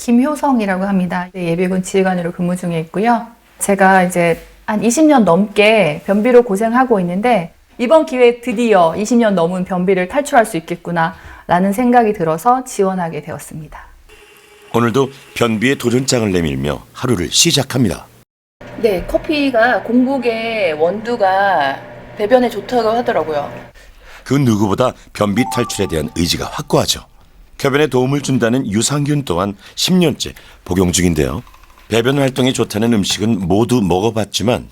김효성이라고 합니다. 예비군 지휘관으로 근무 중에 있고요. 제가 이제 한 20년 넘게 변비로 고생하고 있는데 이번 기회에 드디어 20년 넘은 변비를 탈출할 수 있겠구나 라는 생각이 들어서 지원하게 되었습니다. 오늘도 변비의 도전장을 내밀며 하루를 시작합니다. 네, 커피가 공복에 원두가 배변에 좋다고 하더라고요. 그 누구보다 변비 탈출에 대한 의지가 확고하죠. 쾌변에 도움을 준다는 유산균 또한 10년째 복용 중인데요. 배변 활동에 좋다는 음식은 모두 먹어봤지만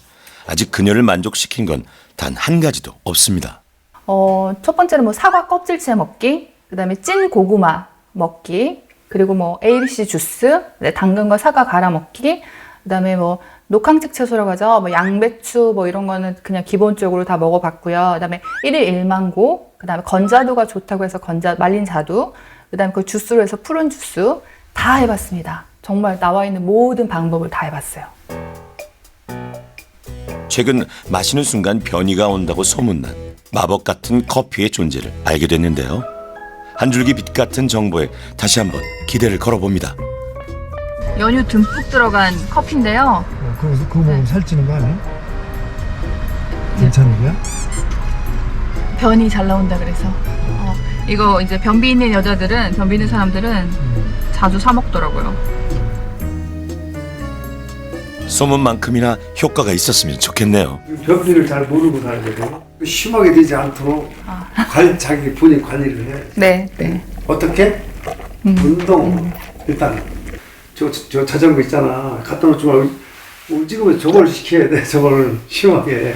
아직 그녀를 만족시킨 건 단 한 가지도 없습니다. 어, 첫 번째는 뭐 사과 껍질째 먹기, 그 다음에 찐 고구마 먹기, 그리고 뭐 ABC 주스, 네, 당근과 사과 갈아 먹기, 그 다음에 뭐 녹황색 채소라고 하죠. 뭐 양배추 뭐 이런 거는 그냥 기본적으로 다 먹어봤고요. 그 다음에 1일 1망고, 그 다음에 건자두가 좋다고 해서 건자, 말린 자두, 그 다음에 그 주스로 해서 푸른 주스 다 해봤습니다. 정말 나와 있는 모든 방법을 다 해봤어요. 최근 마시는 순간 변이가 온다고 소문난 마법 같은 커피의 존재를 알게 됐는데요. 한 줄기 빛 같은 정보에 다시 한번 기대를 걸어봅니다. 연유 듬뿍 들어간 커피인데요. 어, 그거, 그거 먹으면 살찌는 거 아니야? 괜찮은 거야? 변이 잘 나온다 그래서 어, 이거 이제 변비 있는 여자들은 변비 있는 사람들은 자주 사 먹더라고요. 소문만큼이나 효과가 있었으면 좋겠네요. 변비를 잘 모르고 살거든. 심하게 되지 않도록 관, 자기 본인 관리를 해. 네, 네. 어떻게? 운동. 일단 저, 저, 저 자전거 있잖아. 갖다 놓지 말고 움직이면 저걸 시켜야 돼. 저걸 심하게.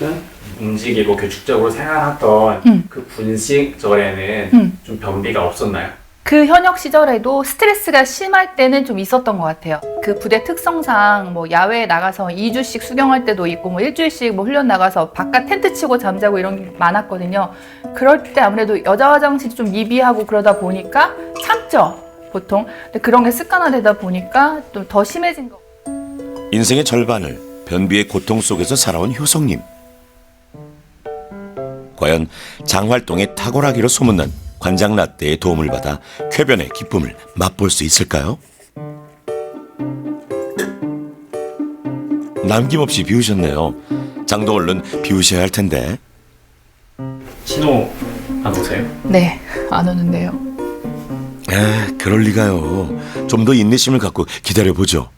어? 움직이고 규칙적으로 생활하던 음. 그 분식절에는 음. 좀 변비가 없었나요? 그 현역 시절에도 스트레스가 심할 때는 좀 있었던 것 같아요. 그 부대 특성상 뭐 야외에 나가서 2주씩 수경할 때도 있고 뭐 일주일씩 뭐 훈련 나가서 바깥 텐트 치고 잠자고 이런 게 많았거든요. 그럴 때 아무래도 여자 화장실이 좀 미비하고 그러다 보니까 참죠. 보통. 근데 그런 게 습관화되다 보니까 또더 심해진 거. 인생의 절반을 변비의 고통 속에서 살아온 효성님. 과연 장활동의 탁월하기로 소문난 관장 라떼의 도움을 받아 쾌변의 기쁨을 맛볼 수 있을까요? 남김없이 비우셨네요. 장도 얼른 비우셔야 할 텐데. 신호 안 오세요? 네, 안 오는데요. 에, 그럴 리가요. 좀 더 인내심을 갖고 기다려 보죠.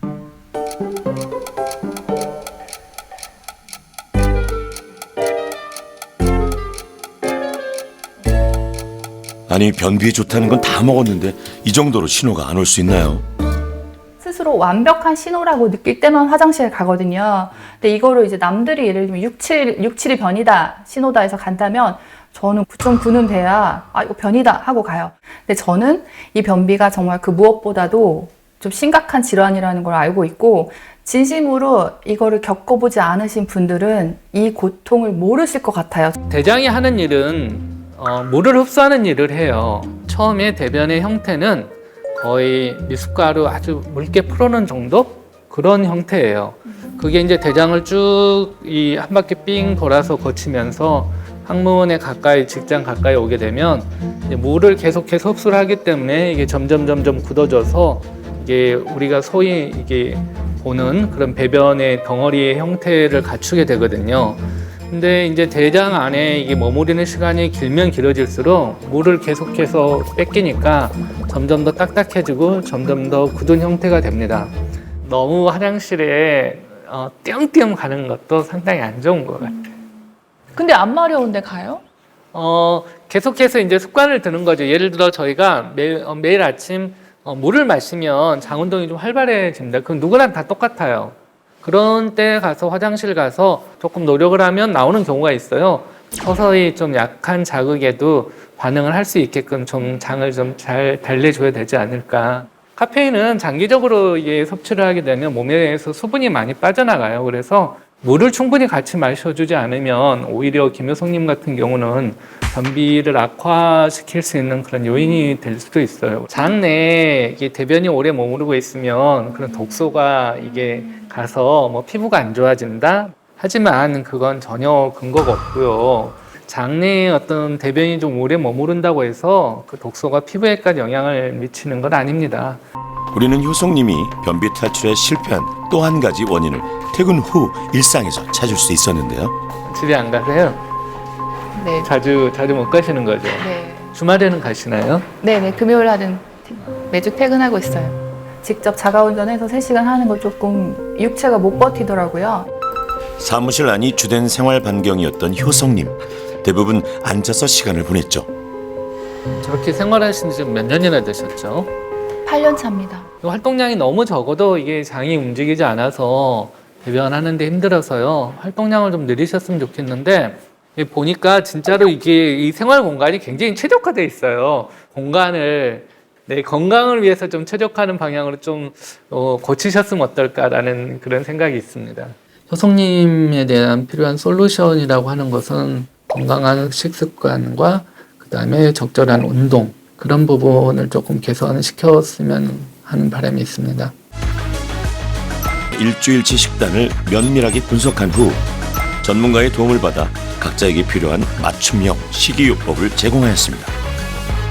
아니 변비에 좋다는 건 다 먹었는데 이 정도로 신호가 안 올 수 있나요? 스스로 완벽한 신호라고 느낄 때만 화장실에 가거든요. 근데 이거를 이제 남들이 예를 들면 6, 7, 6, 7이 변이다, 신호다 해서 간다면 저는 9.9는 돼야 아, 이거 변이다 하고 가요. 근데 저는 이 변비가 정말 그 무엇보다도 좀 심각한 질환이라는 걸 알고 있고 진심으로 이거를 겪어보지 않으신 분들은 이 고통을 모르실 것 같아요. 대장이 하는 일은 어, 물을 흡수하는 일을 해요. 처음에 대변의 형태는 거의 미숫가루 아주 묽게 풀어놓은 정도 그런 형태예요. 그게 이제 대장을 쭉 이 한 바퀴 삥 돌아서 거치면서 항문에 가까이 직장 가까이 오게 되면 이제 물을 계속해서 흡수를 하기 때문에 이게 점점 점점 굳어져서 이게 우리가 소위 이게 보는 그런 배변의 덩어리의 형태를 갖추게 되거든요. 근데 이제 대장 안에 이게 머무르는 시간이 길면 길어질수록 물을 계속해서 뺏기니까 점점 더 딱딱해지고 점점 더 굳은 형태가 됩니다. 너무 화장실에 어, 띄엄띄엄 가는 것도 상당히 안 좋은 것 같아요. 근데 안 마려운데 가요? 어, 계속해서 이제 습관을 드는 거죠. 예를 들어 저희가 매일, 어, 매일 아침 어, 물을 마시면 장 운동이 좀 활발해집니다. 그건 누구나 다 똑같아요. 그런 때 가서 화장실 가서 조금 노력을 하면 나오는 경우가 있어요. 서서히 좀 약한 자극에도 반응을 할 수 있게끔 좀 장을 좀 잘 달래줘야 되지 않을까. 카페인은 장기적으로 섭취를 하게 되면 몸에서 수분이 많이 빠져나가요. 그래서 물을 충분히 같이 마셔주지 않으면 오히려 김효성님 같은 경우는 변비를 악화시킬 수 있는 그런 요인이 될 수도 있어요. 장 내에 대변이 오래 머무르고 있으면 그런 독소가 이게 가서 뭐 피부가 안 좋아진다. 하지만 그건 전혀 근거가 없고요. 장내에 어떤 대변이 좀 오래 머무른다고 해서 그 독소가 피부에까지 영향을 미치는 건 아닙니다. 우리는 효성님이 변비 탈출에 실패한 또 한 가지 원인을 퇴근 후 일상에서 찾을 수 있었는데요. 집에 안 가세요? 네. 자주 자주 못 가시는 거죠. 네. 주말에는 가시나요? 네네. 금요일 날은 매주 퇴근하고 있어요. 직접 자가 운전해서 3시간 하는 거 조금 육체가 못 버티더라고요. 사무실 안이 주된 생활 반경이었던 효성님. 대부분 앉아서 시간을 보냈죠. 저렇게 생활하신 지 몇 년이나 되셨죠? 8년 차입니다. 활동량이 너무 적어도 이게 장이 움직이지 않아서 배변하는데 힘들어서요. 활동량을 좀 늘리셨으면 좋겠는데 보니까 진짜로 이게 이 생활 공간이 굉장히 최적화돼 있어요. 공간을 내 건강을 위해서 좀 최적화하는 방향으로 좀 어, 고치셨으면 어떨까라는 그런 생각이 있습니다. 효성님에 대한 필요한 솔루션이라고 하는 것은 건강한 식습관과 그 다음에 적절한 운동 그런 부분을 조금 개선시켰으면 하는 바람이 있습니다. 일주일치 식단을 면밀하게 분석한 후 전문가의 도움을 받아 각자에게 필요한 맞춤형 식이요법을 제공하였습니다.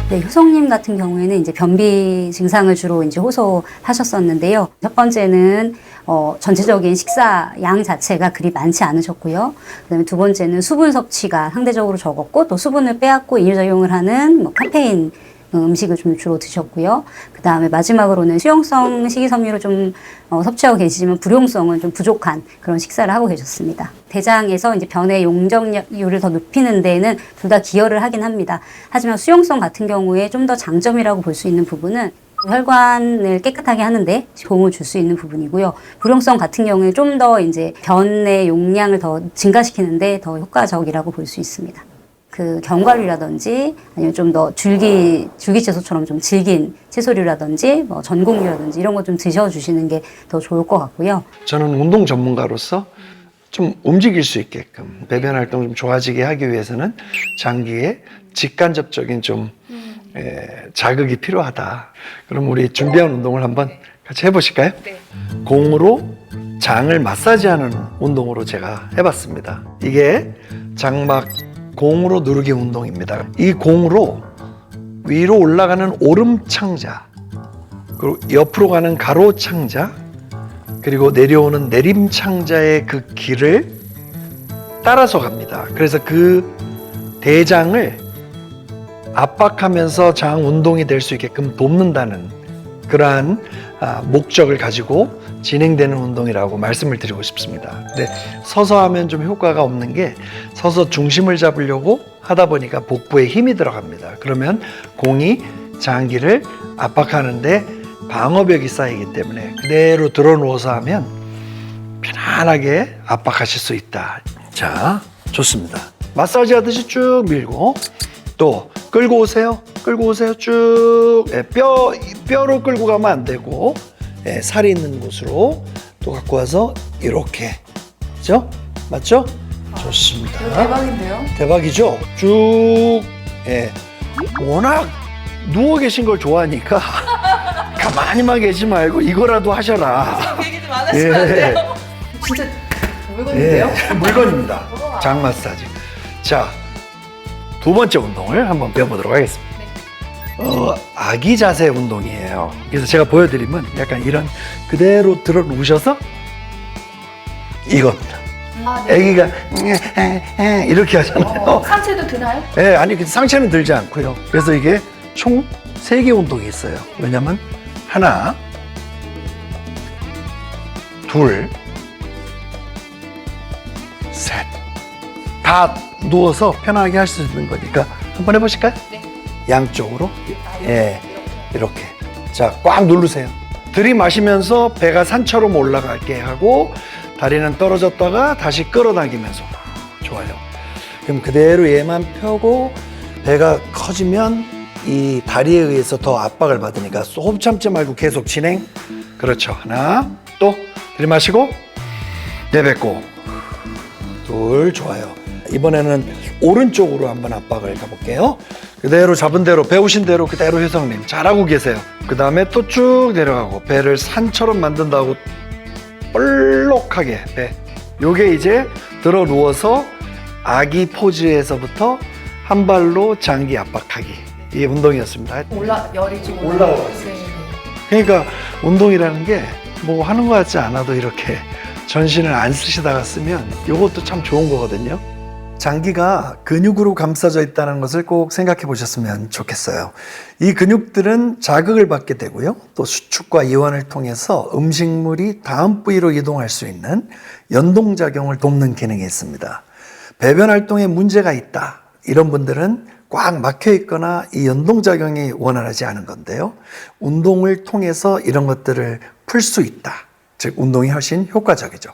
네, 효성님 같은 경우에는 이제 변비 증상을 주로 이제 호소하셨었는데요. 첫 번째는 어, 전체적인 식사 양 자체가 그리 많지 않으셨고요. 그다음에 두 번째는 수분 섭취가 상대적으로 적었고 또 수분을 빼앗고 이뇨작용을 하는 뭐 카페인 음식을 좀 주로 드셨고요. 그 다음에 마지막으로는 수용성 식이섬유를 좀 어, 섭취하고 계시지만 불용성은 좀 부족한 그런 식사를 하고 계셨습니다. 대장에서 이제 변의 용적률을 더 높이는 데에는 둘 다 기여를 하긴 합니다. 하지만 수용성 같은 경우에 좀 더 장점이라고 볼 수 있는 부분은 혈관을 깨끗하게 하는데 도움을 줄 수 있는 부분이고요. 불용성 같은 경우에 좀 더 이제 변의 용량을 더 증가시키는데 더 효과적이라고 볼 수 있습니다. 그 견과류라든지 아니면 좀 더 줄기 줄기 채소처럼 좀 질긴 채소류라든지 뭐 전곡류라든지 이런 거 좀 드셔주시는 게 더 좋을 것 같고요. 저는 운동 전문가로서 좀 움직일 수 있게끔 배변 활동 좀 좋아지게 하기 위해서는 장기에 직간접적인 좀 에, 자극이 필요하다. 그럼 우리 준비한 운동을 한번 같이 해보실까요? 공으로 장을 마사지하는 운동으로 제가 해봤습니다. 이게 장막 공으로 누르기 운동입니다. 이 공으로 위로 올라가는 오름 창자, 그리고 옆으로 가는 가로 창자, 그리고 내려오는 내림 창자의 그 길을 따라서 갑니다. 그래서 그 대장을 압박하면서 장 운동이 될 수 있게끔 돕는다는 그러한 아, 목적을 가지고 진행되는 운동이라고 말씀을 드리고 싶습니다. 근데 서서 하면 좀 효과가 없는 게 서서 중심을 잡으려고 하다 보니까 복부에 힘이 들어갑니다. 그러면 공이 장기를 압박하는데 방어벽이 쌓이기 때문에 그대로 들어 누워서 하면 편안하게 압박하실 수 있다. 자, 좋습니다. 마사지 하듯이 쭉 밀고 또 끌고 오세요. 끌고 오세요. 쭉 예, 뼈 뼈로 끌고 가면 안 되고 예, 살이 있는 곳으로 또 갖고 와서 이렇게 그죠? 맞죠? 좋습니다. 대박인데요? 대박이죠? 쭉, 예. 워낙 누워 계신 걸 좋아하니까 가만히만 계지 말고 이거라도 하셔라. 얘기 좀 안 하시면 안 돼요? 진짜 물건인데요? 예, 물건입니다. 장 마사지. 자, 두 번째 운동을 한번 배워보도록 하겠습니다. 어, 아기 자세 운동이에요. 그래서 제가 보여드리면 약간 이런 그대로 들어 누우셔서 이겁니다. 아, 아기가 이렇게 하잖아요. 어, 상체도 드나요? 예, 아니 그 상체는 들지 않고요. 그래서 이게 총 세 개 운동이 있어요. 왜냐면 하나, 둘, 셋. 다 누워서 편하게 할 수 있는 거니까 한번 해보실까요? 네. 양쪽으로. 예, 이렇게. 자, 꽉 누르세요. 들이마시면서 배가 산처럼 올라갈게 하고 다리는 떨어졌다가 다시 끌어당기면서 좋아요. 그럼 그대로 얘만 펴고 배가 커지면 이 다리에 의해서 더 압박을 받으니까 호흡 참지 말고 계속 진행. 그렇죠. 하나, 또 들이마시고 내뱉고 둘 좋아요. 이번에는 오른쪽으로 한번 압박을 가볼게요. 그대로 잡은 대로 배우신 대로 그대로 효성님 잘하고 계세요. 그 다음에 또 쭉 내려가고 배를 산처럼 만든다고 볼록하게 배. 요게 이제 들어 누워서 아기 포즈에서부터 한 발로 장기 압박하기 이 운동이었습니다. 올라 열이 지금 올라오고 있어요. 그러니까 운동이라는 게 뭐 하는 것 같지 않아도 이렇게 전신을 안 쓰시다가 쓰면 이것도 참 좋은 거거든요. 장기가 근육으로 감싸져 있다는 것을 꼭 생각해 보셨으면 좋겠어요. 이 근육들은 자극을 받게 되고요. 또 수축과 이완을 통해서 음식물이 다음 부위로 이동할 수 있는 연동작용을 돕는 기능이 있습니다. 배변 활동에 문제가 있다. 이런 분들은 꽉 막혀 있거나 이 연동작용이 원활하지 않은 건데요. 운동을 통해서 이런 것들을 풀 수 있다. 즉, 운동이 훨씬 효과적이죠.